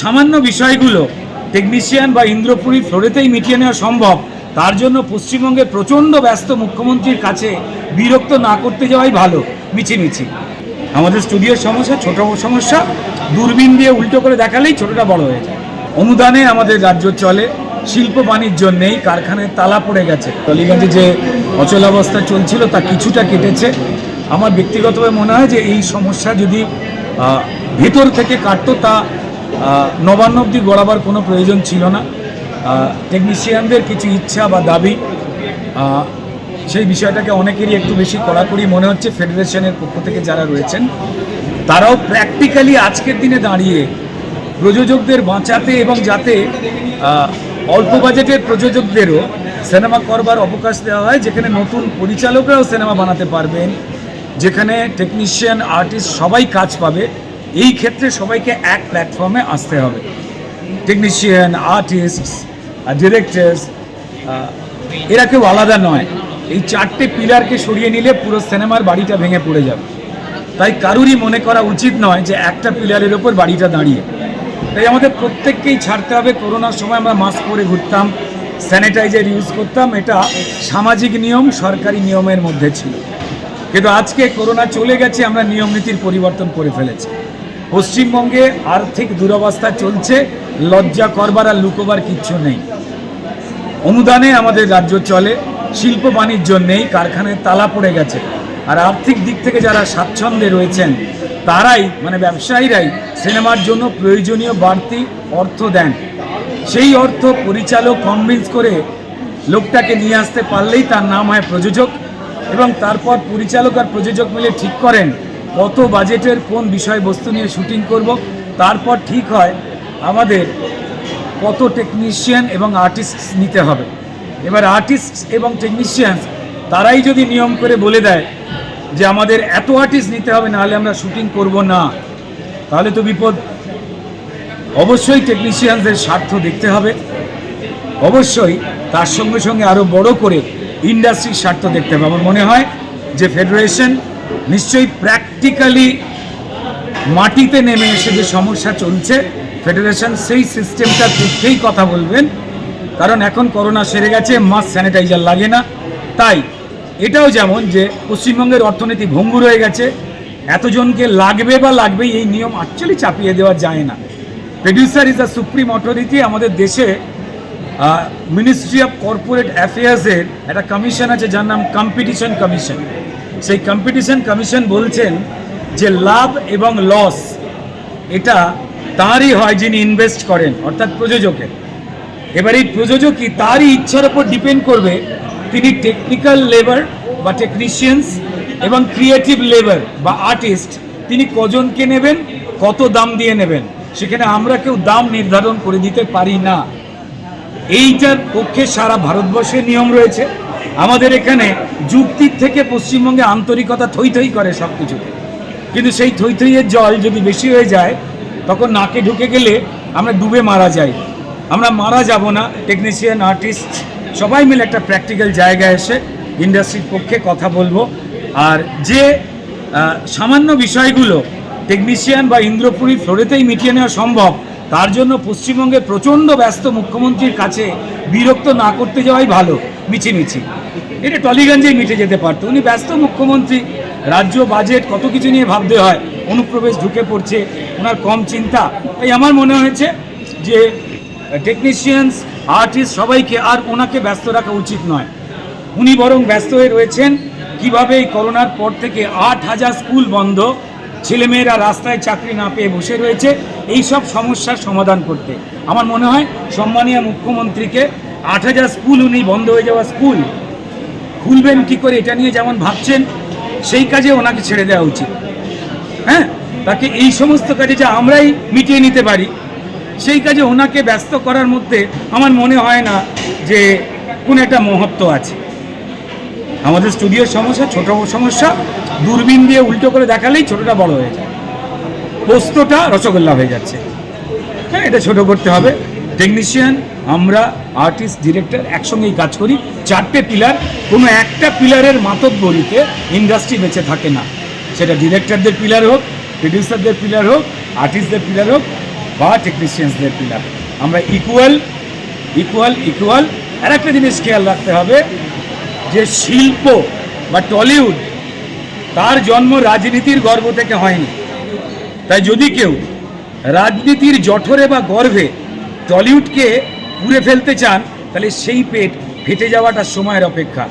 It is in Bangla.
সামান্য বিষয়গুলো টেকনিশিয়ান বা ইন্দ্রপুরী ফ্লোরেতেই মিটিয়ে নেওয়া সম্ভব, তার জন্য পশ্চিমবঙ্গের প্রচণ্ড ব্যস্ত মুখ্যমন্ত্রীর কাছে বিরক্ত না করতে যাওয়াই ভালো, মিছিমিছি। আমাদের স্টুডিওর সমস্যা, ছোট সমস্যা, দূরবীন দিয়ে উল্টো করে দেখালেই ছোটটা বড় হয়ে যায়। অনুদানে আমাদের রাজ্য চলে, শিল্প বাণিজ্য নেই, কারখানায় তালা পড়ে গেছে। টলিগঞ্জে যে অচলাবস্থা চলছিল তা কিছুটা কেটেছে। আমার ব্যক্তিগতভাবে মনে হয় যে এই সমস্যা যদি ভেতর থেকে কাটতো তা নবান্ন অব্দি গড়াবার কোনো প্রয়োজন ছিল না। টেকনিশিয়ানদের কিছু ইচ্ছা বা দাবি সেই বিষয়টাকে অনেকেরই একটু বেশি কড়াকড়ি মনে হচ্ছে ফেডারেশনের পক্ষ থেকে যারা রয়েছেন, তারাও প্র্যাকটিক্যালি আজকের দিনে দাঁড়িয়ে প্রযোজকদের বাঁচাতে এবং যাতে অল্প বাজেটের প্রযোজকদেরও সিনেমা করবার অবকাশ দেওয়া হয়, যেখানে নতুন পরিচালকরাও সিনেমা বানাতে পারবেন, যেখানে টেকনিশিয়ান আর্টিস্ট সবাই কাজ পাবে। এই ক্ষেত্রে সবাইকে এক প্ল্যাটফর্মে আসতে হবে। টেকনিশিয়ান আর্টিস্ট ডিরেক্টরস এরা কেউ আলাদা নয়। এই চারটে পিলারকে সরিয়ে নিলে পুরো সিনেমার বাড়িটা ভেঙে পড়ে যাবে। তাই কারুরই মনে করা উচিত নয় যে একটা পিলারের ওপর বাড়িটা দাঁড়িয়ে। তাই আমাদের প্রত্যেককেই ছাড়তে হবে। করোনার সময় আমরা মাস্ক পরে ঘুরতাম স্যানিটাইজার ইউজ করতাম। এটা সামাজিক নিয়ম, সরকারি নিয়মের মধ্যে ছিল। কিন্তু আজকে করোনা চলে গেছে, আমরা নিয়ম নীতির পরিবর্তন করে ফেলেছি। পশ্চিমবঙ্গে আর্থিক দুরবস্থা চলছে, লজ্জা করবার আর লুকোবার কিচ্ছু নেই। অনুদানে আমাদের রাজ্য চলে, শিল্প বাণিজ্য নেই কারখানায় তালা পড়ে গেছে। আর আর্থিক দিক থেকে যারা স্বাচ্ছন্দ্যে রয়েছেন, তারাই মানে ব্যবসায়ীরাই সিনেমার জন্য প্রয়োজনীয় বাড়তি অর্থ দেন। সেই অর্থ পরিচালক কনভিন্স করে লোকটাকে নিয়ে আসতে পারলেই তার নাম হয় প্রযোজক এবং তারপর পরিচালক আর প্রযোজক মিলে ঠিক করেন। কত বাজেটের, কোন বিষয়বস্তু নিয়ে শুটিং করব, তারপর ঠিক হয় আমাদের কত টেকনিশিয়ান এবং আর্টিস্ট নিতে হবে। এবার আর্টিস্ট এবং টেকনিশিয়ানস তারাই যদি নিয়ম করে বলে দেয় যে আমাদের এত আর্টিস্ট নিতে হবে, নাহলে আমরা শুটিং করব না। তাহলে তো বিপদ। অবশ্যই টেকনিশিয়ানদের স্বার্থ দেখতে হবে। অবশ্যই তার সঙ্গে সঙ্গে আরও বড় করে ইন্ডাস্ট্রির স্বার্থ দেখতে হবে। আমার মনে হয় যে ফেডারেশন নিশ্চয়ই প্র্যাকটিক্যালি মাটিতে নেমে এসে যে সমস্যা চলছে ফেডারেশন সেই সিস্টেমটার পক্ষেই কথা বলবেন। কারণ এখন করোনা সেরে গেছে মাস্ক স্যানিটাইজার লাগে না। তাই এটাও যেমন যে পশ্চিমবঙ্গের অর্থনীতি ভঙ্গুর হয়ে গেছে, এতজনকে লাগবে বা লাগবে এই নিয়ম অ্যাকচুয়ালি চাপিয়ে দেওয়া যায় না। Producer is the supreme authority আমাদের দেশে মিনিস্ট্রি অফ কর্পোরেট অ্যাফেয়ার্সের একটা কমিশন আছে যার নাম কম্পিটিশন কমিশন সেই কম্পিটিশন কমিশন বলছেন যে লাভ এবং লস এটা তাঁরই হয় যিনি ইনভেস্ট করেন, অর্থাৎ প্রযোজকের। এবার এই প্রযোজকই তারই ইচ্ছার উপর ডিপেন্ড করবে, তিনি টেকনিক্যাল লেবার বা টেকনিশিয়ানস এবং ক্রিয়েটিভ লেবার বা আর্টিস্ট তিনি কজনকে নেবেন, কত দাম দিয়ে নেবেন, সেখানে আমরা কেউ দাম নির্ধারণ করে দিতে পারি না। এইটার পক্ষে সারা ভারতবর্ষে নিয়ম রয়েছে। আমাদের এখানে যুক্তির থেকে পশ্চিমবঙ্গে আন্তরিকতা থই থই করে সব কিছুতে কিন্তু সেই থই থইয়ের জল যদি বেশি হয়ে যায়, তখন নাকে ঢুকে গেলে আমরা ডুবে মারা যাই। আমরা মারা যাব না। টেকনিশিয়ান আর্টিস্ট সবাই মিলে একটা প্র্যাকটিক্যাল জায়গায় এসে ইন্ডাস্ট্রির পক্ষে কথা বলব। আর যে সামান্য বিষয়গুলো টেকনিশিয়ান বা ইন্দ্রপুরী ফ্লোরেতেই মিটিয়ে নেওয়া সম্ভব, তার জন্য পশ্চিমবঙ্গের প্রচণ্ড ব্যস্ত মুখ্যমন্ত্রীর কাছে বিরক্ত না করতে যাওয়াই ভালো। মিছিমিছি এটা টলিগঞ্জেই মিটে যেতে পারতো। উনি ব্যস্ত মুখ্যমন্ত্রী, রাজ্য বাজেট, কত কিছু নিয়ে ভাবতে হয়, অনুপ্রবেশ ঢুকে পড়ছে, ওনার কম চিন্তা। তাই আমার মনে হয়েছে যে টেকনিশিয়ানস আর্টিস্ট সবাইকে আর ওনাকে ব্যস্ত রাখা উচিত নয়। উনি বরং ব্যস্ত হয়ে রয়েছেন, কীভাবে এই করোনার পর থেকে আট হাজার স্কুল বন্ধ, ছেলেমেয়েরা রাস্তায় চাকরি না পেয়ে বসে রয়েছে এই সব সমস্যার সমাধান করতে। আমার মনে হয়, সম্মানীয় মুখ্যমন্ত্রীকে আট হাজার স্কুল উনি বন্ধ হয়ে যাওয়া স্কুল। খুলবেন কি করে এটা নিয়ে যেমন ভাবছেন, সেই কাজে ওনাকে ছেড়ে দেওয়া উচিত। হ্যাঁ? তাকে এই সমস্ত কাজে যা আমরাই মিটিয়ে নিতে পারি, সেই কাজে ওনাকে ব্যস্ত করার মধ্যে আমার মনে হয় না যে কোন একটা মহত্ব আছে। আমাদের স্টুডিওর সমস্যা, ছোট সমস্যা, দূরবীন দিয়ে উল্টো করে দেখালেই ছোটটা বড় হয়ে যায়। পোস্তটা রসগোল্লা হয়ে যাচ্ছে। হ্যাঁ এটা ছোট করতে হবে। টেকনিশিয়ান আমরা আর্টিস্ট ডিরেক্টর একসঙ্গেই কাজ করি। চারটে পিলার কোনো একটা পিলারের মাতব বলিতে ইন্ডাস্ট্রি বেঁচে থাকে না। সেটা ডিরেক্টরদের পিলার হোক প্রডিউসারদের পিলার হোক আর্টিস্টদের পিলার হোক, বা টেকনিশিয়ানসদের পিলার আমরা ইকুয়াল ইকুয়াল ইকুয়াল আর একটা জিনিস খেয়াল রাখতে হবে, যে শিল্প বা টলিউড, তার জন্ম রাজনীতির গর্ভ থেকে হয়নি। তাই যদি কেউ রাজনীতির জঠরে বা গর্ভে টলিউডকে পুড়ে ফেলতে চান তাহলে সেই পেট ফেটে যাওয়াটা সময়ের অপেক্ষা।